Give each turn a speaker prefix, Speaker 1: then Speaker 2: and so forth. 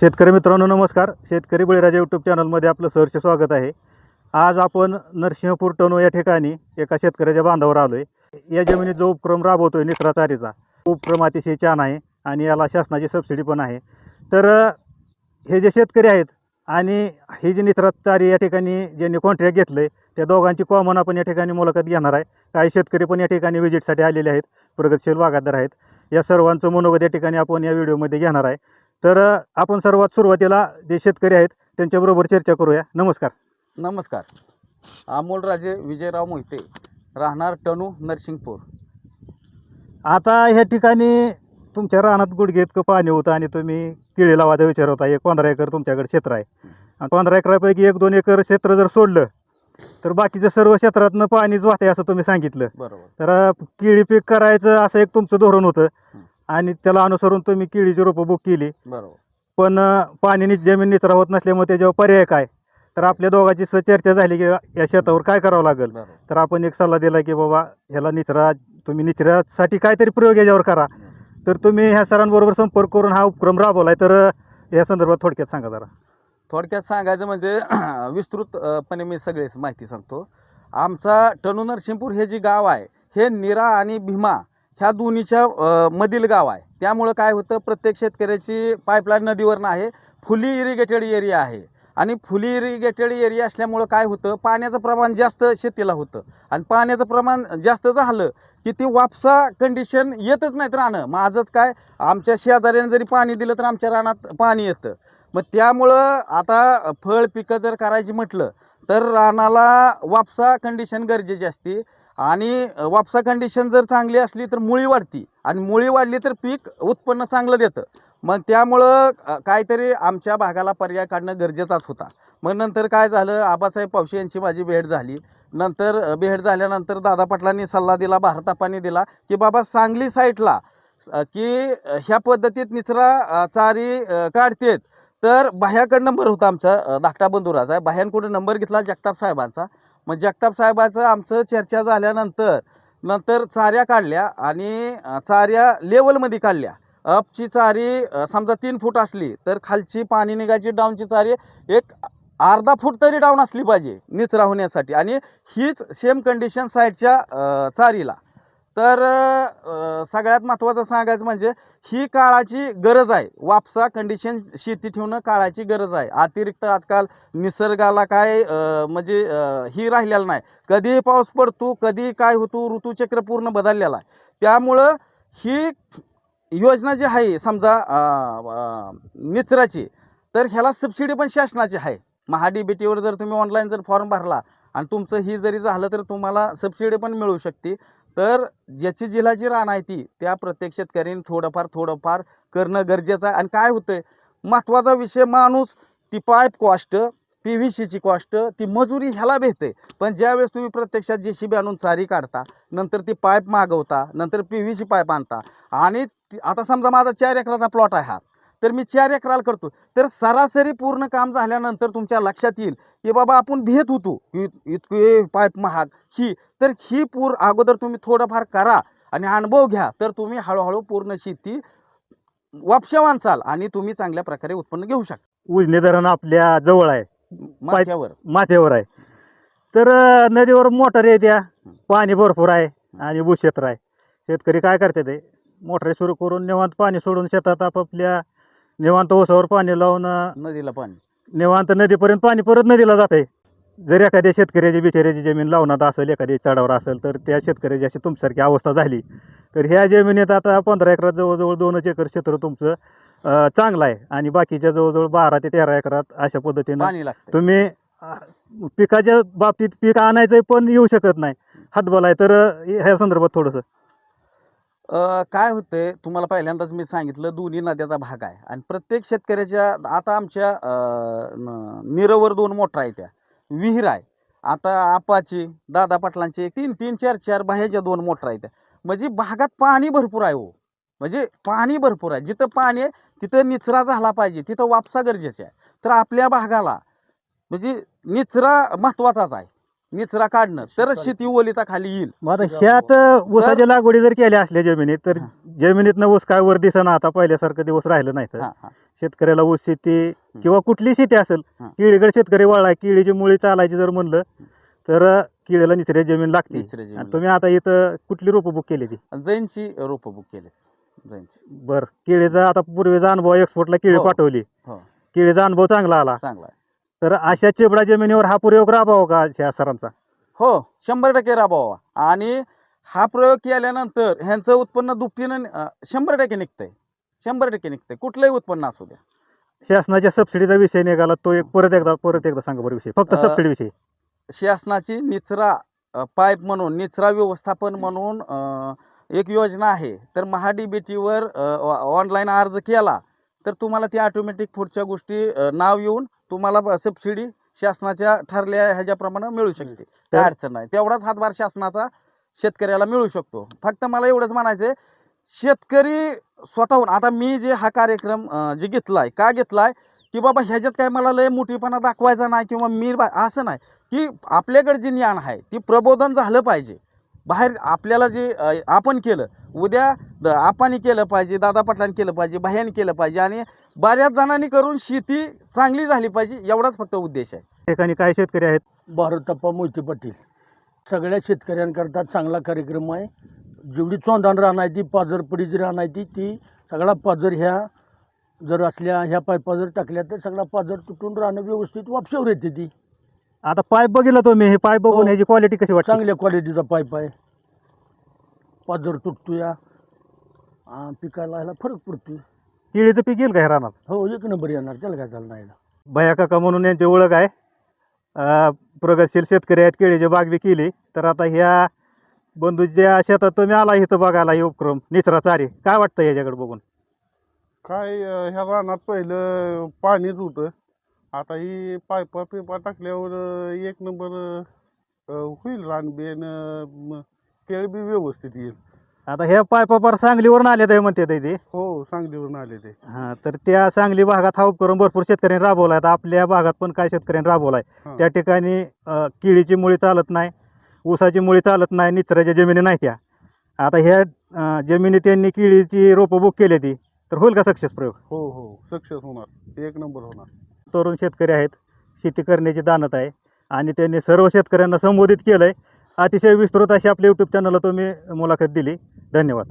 Speaker 1: शेतकरी मित्रांनो नमस्कार. शेतकरी बळीराजा यूट्यूब चॅनलमध्ये आपलं सहर्ष स्वागत आहे. आज आपण नरसिंहपूर टणू या ठिकाणी एका शेतकऱ्याच्या बांधावर आलो आहे या जमिनीत जो उपक्रम राबवतोय आहे चारीचा उपक्रम अतिशय छान आहे आणि याला शासनाची सबसिडी पण आहे. तर हे जे शेतकरी आहेत आणि ही जी निचरा चारी या ठिकाणी ज्यांनी कॉन्ट्रॅक्ट घेतलं आहे त्या दोघांची कॉमन आपण या ठिकाणी मुलाखत घेणार आहे. काही शेतकरी पण या ठिकाणी व्हिजिटसाठी आलेले आहेत. प्रगतशील बागायतदार आहेत. या सर्वांचं मनोगत या ठिकाणी आपण या व्हिडिओमध्ये घेणार आहे. तर आपण सर्वात सुरुवातीला जे शेतकरी आहेत त्यांच्याबरोबर चर्चा करूया. नमस्कार.
Speaker 2: नमस्कार. अमोल राजे विजयराव मोहिते राहणार टणू नरसिंगपूर.
Speaker 1: आता ह्या ठिकाणी तुमच्या रानात गुडघे इतकं पाणी होतं आणि तुम्ही केळी लावायचा विचार होता. एक पंधरा एकर तुमच्याकडे क्षेत्र आहे. आणि पंधरा एकरापैकी एक दोन एकर क्षेत्र जर सोडलं तर बाकीच्या सर्व क्षेत्रातनं पाणीच वाहते असं तुम्ही सांगितलं.
Speaker 2: बरोबर.
Speaker 1: तर केळी पीक करायचं असं एक तुमचं धोरण होतं. आणि त्याला अनुसरून तुम्ही केळीची रोपं बुक केली.
Speaker 2: बरोबर.
Speaker 1: पण पाणी जमीन निचरा होत नसल्यामुळे त्याच्यावर पर्याय काय? तर आपल्या दोघांची चर्चा झाली की या शेतावर काय करावं लागेल? तर आपण एक सल्ला दिला की बाबा ह्याला निचरा तुम्ही निचऱ्यासाठी काहीतरी प्रयोग याच्यावर करा. तर तुम्ही ह्या सरांबरोबर संपर्क करून हा उपक्रम राबवलाय. तर या संदर्भात थोडक्यात सांगा जरा.
Speaker 2: थोडक्यात सांगायचं म्हणजे विस्तृतपणे मी सगळेच माहिती सांगतो. आमचा टणू नरसिंगपूर हे जे गाव आहे हे निरा आणि भीमा ह्या दोन्हीच्या मधील गाव आहे. त्यामुळं काय होतं प्रत्येक शेतकऱ्याची पाईपलाईन नदीवरनं आहे. फुली इरिगेटेड एरिया आहे. आणि फुली इरिगेटेड एरिया असल्यामुळं काय होतं पाण्याचं प्रमाण जास्त शेतीला होतं. आणि पाण्याचं प्रमाण जास्त झालं की ती वापसा कंडिशन येतच नाहीत राहणं माझंच काय आमच्या शेजाऱ्याने जरी पाणी दिलं तर आमच्या रानात पाणी येतं. मग त्यामुळं आता फळ पिकं जर करायची म्हटलं तर रानाला वापसा कंडिशन गरजेची असते. आणि वापसा कंडिशन जर चांगली असली तर मुळी वाढती. आणि मुळी वाढली तर पीक उत्पन्न चांगलं देतं. मग त्यामुळं काहीतरी आमच्या भागाला पर्याय काढणं गरजेचाच होता. मग नंतर काय झालं? आबासाहेब पावशे यांची माझी भेट झाली. नंतर भेट झाल्यानंतर दादा पाटलांनी सल्ला दिला भारतापानी दिला की बाबा सांगली साईडला की ह्या पद्धतीत निचरा चारी काढतेत. तर बाह्याकडं नंबर होता आमचा धाकटा बंधुराचा बाह्यांकडून नंबर घेतला? जगताप साहेबांचा. मग जगताप साहेबाचं आमचं चर्चा झाल्यानंतर नंतर चाऱ्या काढल्या आणि चाऱ्या लेवलमध्ये काढल्या. अपची चारी समजा तीन फूट असली तर खालची पाणी निघायची डाऊनची चारी एक अर्धा फूट तरी डाऊन असली पाहिजे निचरा होण्यासाठी. आणि हीच सेम कंडिशन साईडच्या चारीला. तर सगळ्यात महत्त्वाचं सांगायचं म्हणजे ही काळाची गरज आहे. वापसा कंडिशन शेती ठेवणं काळाची गरज आहे. अतिरिक्त आजकाल निसर्गाला काय म्हणजे ही राहिलेलं नाही. कधीही पाऊस पडतो कधी काय होतो ऋतूचक्र पूर्ण बदललेला आहे. त्यामुळं ही योजना जी आहे समजा निचराची तर ह्याला सबसिडी पण शासनाची आहे. महा डी बी टीवर जर तुम्ही ऑनलाईन जर फॉर्म भरला आणि तुमचं ही जरी झालं तर तुम्हाला सबसिडी पण मिळू शकते. तर ज्याची जिल्हाची रान आहे ती त्या प्रत्येक शेतकऱ्यांनी थोडंफार थोडंफार करणं गरजेचं आहे. आणि काय होतं महत्त्वाचा विषय माणूस ती पाईप कॉस्ट पी व्ही सीची कॉस्ट ती मजुरी ह्याला भेटते. पण ज्यावेळेस तुम्ही प्रत्यक्षात जे सी बी आणून चारी काढता नंतर ती पाईप मागवता नंतर पी व्ही सी पाईप आणता आणि आता समजा माझा चार एकराचा प्लॉट आहे हा. तर मी चार एकराला करतो. तर सरासरी पूर्ण काम झाल्यानंतर तुमच्या लक्षात येईल की बाबा आपण भेट होतो. इत- इतके पाईप महाग. ही तर ही पूर अगोदर तुम्ही थोडंफार करा आणि अनुभव घ्या. तर तुम्ही हळूहळू पूर्ण शेती वापशा चाल आणि तुम्ही चांगल्या प्रकारे उत्पन्न घेऊ शकता.
Speaker 1: उजनी धरण आपल्या जवळ आहे.
Speaker 2: माथ्यावर.
Speaker 1: माथ्यावर आहे. तर नदीवर मोटर येत्या पाणी भरपूर आहे आणि भूक्षेत्र आहे. शेतकरी काय करते ते? मोटरी सुरू करून निवांत पाणी सोडून शेतात आपापल्या निवांत ओसावर पाणी लावून अ,
Speaker 2: नदीला पाणी.
Speaker 1: निवांत नदीपर्यंत पाणी परत नदीला जाते जर एखाद्या शेतकऱ्याची बिचाऱ्याची जमीन लावण्यात असेल एखादी चढावर असेल तर त्या शेतकऱ्याची अशी तुमच्यासारखी अवस्था झाली. तर ह्या जमिनीत आता पंधरा एकरात जवळजवळ दोनच एकर क्षेत्र तुमचं अं, चांगलं आहे. आणि बाकीच्या जवळजवळ बारा ते तेरा एकरात अशा पद्धतीनं
Speaker 2: पाणी लागतं
Speaker 1: तुम्ही अं, पिकाच्या बाबतीत पीक आणायचं पण येऊ शकत नाही. हातबल आहे तर अं, ह्या संदर्भात थोडंसं.
Speaker 2: अ, काय होतंय तुम्हाला पहिल्यांदाच मी सांगितलं दोन्ही नद्याचा भाग आहे. आणि प्रत्येक शेतकऱ्याच्या आता आमच्या अ, न- निरवर दोन मोटर आहे त्या. विहीर आहे. आता आपाची दादा पाटलांची तीन तीन चार चार बाह्याच्या दोन मोटर आहेत म्हणजे भागात पाणी भरपूर आहे हो. म्हणजे पाणी भरपूर आहे. जिथं पाणी आहे तिथं निचरा झाला पाहिजे. तिथं वापसा गरजेचे आहे. तर आपल्या भागाला म्हणजे निचरा महत्त्वाचाच आहे. निचरा काढणं तरच शेती ओलिता खाली येईल.
Speaker 1: मग आता ह्यात ऊसाच्या लागवडी जर केल्या असल्या जमिनीत तर. जमिनीतनं ऊस काय वर दिसना आता पहिल्यासारखं दिवस राहिलं नाही तर.
Speaker 2: हा, हा.
Speaker 1: शेतकऱ्याला ऊस शेती किंवा कुठली शेती असेल
Speaker 2: हा.
Speaker 1: केळीकडे शेतकरी वळला केळीची मुळी चालायची जर म्हणलं तर केळीला निसऱ्या जमीन लागते.
Speaker 2: निचरे जमीन.
Speaker 1: आणि तुम्ही आता इथं कुठली रोपं बुक केली ती?
Speaker 2: जैनची रोपं बुक केले जैनची.
Speaker 1: बर. केळीचा आता पूर्वीचा अनुभव एक्सपोर्टला केळी
Speaker 2: हो.
Speaker 1: पाठवली.
Speaker 2: हो.
Speaker 1: केळीचा अनुभव चांगला आला.
Speaker 2: चांगला आहे
Speaker 1: तर अशा चिबडा जमिनीवर हा प्रयोग राबावा का ह्या सरांचा?
Speaker 2: हो शंभर टक्के राबवावा. आणि हा प्रयोग केल्यानंतर ह्यांचं उत्पन्न दुपटीनं अं, शंभर टक्के निघतंय. शंभर टक्के निघतंय. कुठलंही उत्पन्न असू द्या.
Speaker 1: शासनाच्या सबसिडीचा विषय निघाला तो एक परत एकदा परत एकदा सांगा बरं विषय. फक्त
Speaker 2: अ,
Speaker 1: सबसिडी विषय.
Speaker 2: शासनाची निचरा अ, पाईप म्हणून निचरा व्यवस्थापन म्हणून अ, एक योजना आहे. तर महाडीबीटीवर ऑनलाईन अर्ज केला तर तुम्हाला ती ऑटोमॅटिक पुढच्या गोष्टी नाव येऊन तुम्हाला सबसिडी शासनाच्या ठरल्या ह्याच्याप्रमाणे मिळू शकते. काय अडचण नाही. तेवढाच हातभार शासनाचा शेतकऱ्याला मिळू शकतो. फक्त मला एवढंच म्हणायचं शेतकरी स्वतःहून आता मी जे हा कार्यक्रम जे घेतलाय का घेतलाय की बाबा ह्याच्यात काय मला लय मोठीपणा दाखवायचा नाही किंवा मी बा- असं नाही की आपल्याकडे जे ज्ञान आहे ती प्रबोधन झालं पाहिजे. बाहेर आपल्याला जे आपण केलं उद्या द- आपानी केलं पाहिजे दादा पाटलांनी केलं पाहिजे बाह्याने केलं पाहिजे आणि बऱ्याच जणांनी करून शेती चांगली झाली पाहिजे एवढाच फक्त उद्देश आहे.
Speaker 1: ठिकाणी काय शेतकरी आहेत?
Speaker 3: भारतप्पा मोहिते पाटील. सगळ्या शेतकऱ्यांकरता चांगला कार्यक्रम आहे. जेवढी चोंदाण आहे ती पाजरपडी जी आहे ती ती सगळा पाजर ह्या जर असल्या ह्या पायपा जर टाकल्या तर सगळा पाजर तुटून राहणं व्यवस्थित वापशावर येते ती.
Speaker 1: आता पाईप बघितला तुम्ही हे पाईप बघून
Speaker 3: हो.
Speaker 1: ह्याची क्वालिटी कशी वाटते
Speaker 3: चांगल्या क्वालिटीचा पाईप आहे पाजर तुटतो या आ, पिकाला ह्याला फरक पडतोय.
Speaker 1: केळीचं पीक येईल का ह्या रानात?
Speaker 3: हो एक नंबर येणार. त्याला काय चालणार नाही
Speaker 1: भया काका म्हणून यांची ओळख आहे. अं, प्रगतशील शेतकरी आहेत केळीची बाग बी केली. तर आता ह्या बंधूच्या शेतात तुम्ही आला इथं बघायला हे उपक्रम. निसरा चारी. काय वाटतं याच्याकडे बघून?
Speaker 4: काय अं, ह्या रानात पहिलं पाणीच होतं. आता ही पायपा पिपा टाकल्यावर एक नंबर अं, होईल रान बेन केळ बी व्यवस्थित येईल.
Speaker 1: आता ह्या पायपा पार सांगलीवरून आले ते म्हणते ते.
Speaker 4: हो सांगलीवरून आले ते.
Speaker 1: हां तर त्या सांगली भागात हा उपक्रम भरपूर शेतकऱ्यांनी राबवला आहे. आता आपल्या भागात पण काय शेतकऱ्यांनी राबवला आहे
Speaker 4: हां.
Speaker 1: त्या ठिकाणी अं, केळीची मुळी चालत नाही ऊसाची मुळी चालत नाही निचऱ्याच्या जमिनी नाही त्या. आता ह्या अं, जमिनी त्यांनी केळीची रोपं बुक केली ती. तर होईल का सक्सेस प्रयोग?
Speaker 4: हो हो सक्सेस होणार. एक नंबर होणार.
Speaker 1: तरुण शेतकरी आहेत शेती करण्याची दानत आहे आणि त्यांनी सर्व शेतकऱ्यांना संबोधित केलं आहे अतिशय विस्तृत अशी आपल्या यूट्यूब चॅनलला तुम्ही मुलाखत दिली. धन्यवाद.